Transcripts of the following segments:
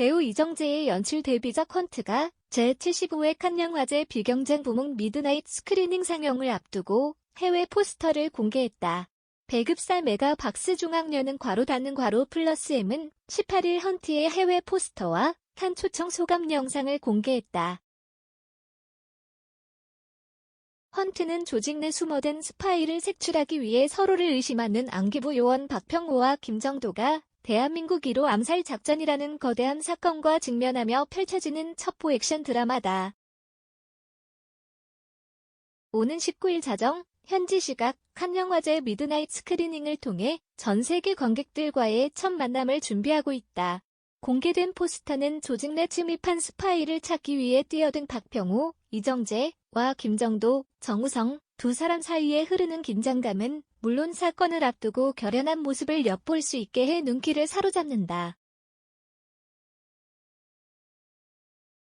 배우 이정재의 연출 데뷔작 헌트가 제75회 칸영화제 비경쟁 부문 미드나잇 스크리닝 상영을 앞두고 해외 포스터를 공개했다. 배급사 메가 박스 중앙년은 괄호 닫는 괄호 플러스 M은 18일 헌트의 해외 포스터와 칸 초청 소감 영상을 공개했다. 헌트는 조직 내 숨어든 스파이를 색출하기 위해 서로를 의심하는 안기부 요원 박평호와 김정도가 대한민국 1호 암살 작전이라는 거대한 사건과 직면하며 펼쳐지는 첩보 액션 드라마다. 오는 19일 자정 현지 시각 칸영화제 미드나잇 스크리닝을 통해 전 세계 관객들과의 첫 만남을 준비하고 있다. 공개된 포스터는 조직 내 침입한 스파이를 찾기 위해 뛰어든 박평호, 이정재와 김정도, 정우성 두 사람 사이에 흐르는 긴장감은 물론 사건을 앞두고 결연한 모습을 엿볼 수 있게 해 눈길을 사로잡는다.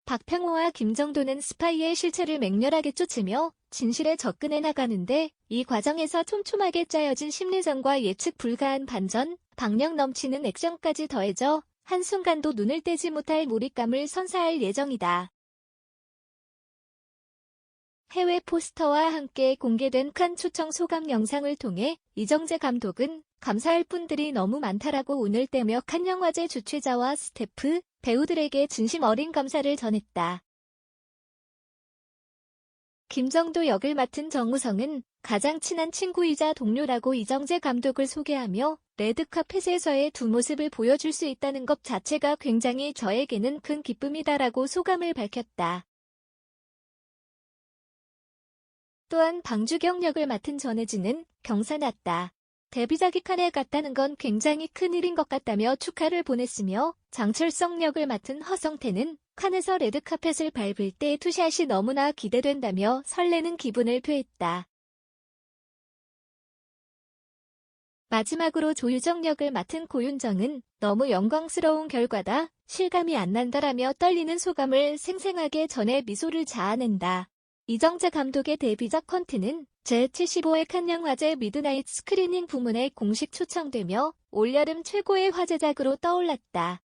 박평호와 김정도는 스파이의 실체를 맹렬하게 쫓으며 진실에 접근해 나가는데 이 과정에서 촘촘하게 짜여진 심리전과 예측 불가한 반전, 박력 넘치는 액션까지 더해져 한순간도 눈을 떼지 못할 몰입감을 선사할 예정이다. 해외 포스터와 함께 공개된 칸 초청 소감 영상을 통해 이정재 감독은 감사할 분들이 너무 많다라고 운을 떼며 칸 영화제 주최자와 스태프, 배우들에게 진심 어린 감사를 전했다. 김정도 역을 맡은 정우성은 가장 친한 친구이자 동료라고 이정재 감독을 소개하며 레드카펫에서의 두 모습을 보여줄 수 있다는 것 자체가 굉장히 저에게는 큰 기쁨이다라고 소감을 밝혔다. 또한 방주경 역을 맡은 전혜진은 경사났다. 데뷔작이 칸에 갔다는 건 굉장히 큰 일인 것 같다며 축하를 보냈으며 장철성 역을 맡은 허성태는 칸에서 레드카펫을 밟을 때 투샷이 너무나 기대된다며 설레는 기분을 표했다. 마지막으로 조유정 역을 맡은 고윤정은 너무 영광스러운 결과다, 실감이 안 난다라며 떨리는 소감을 생생하게 전해 미소를 자아낸다. 이정재 감독의 데뷔작 컨트는 제75회 칸영화제 미드나잇 스크리닝 부문에 공식 초청되며 올여름 최고의 화제작으로 떠올랐다.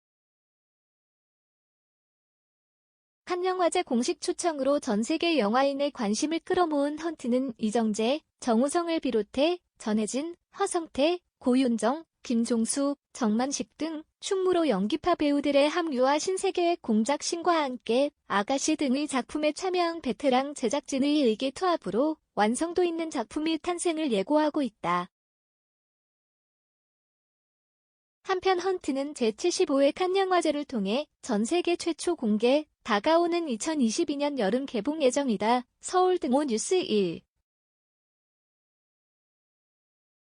칸영화제 공식 초청으로 전 세계 영화인의 관심을 끌어모은 헌트는 이정재, 정우성을 비롯해 전혜진, 허성태, 고윤정, 김종수, 정만식 등 충무로 연기파 배우들의 합류와 신세계의 공작 신과 함께 아가씨 등의 작품에 참여한 베테랑 제작진의 의기투합으로 완성도 있는 작품이 탄생을 예고하고 있다. 한편 헌트는 제75회 칸영화제를 통해 전 세계 최초 공개, 다가오는 2022년 여름 개봉 예정이다. 서울 등호 뉴스 1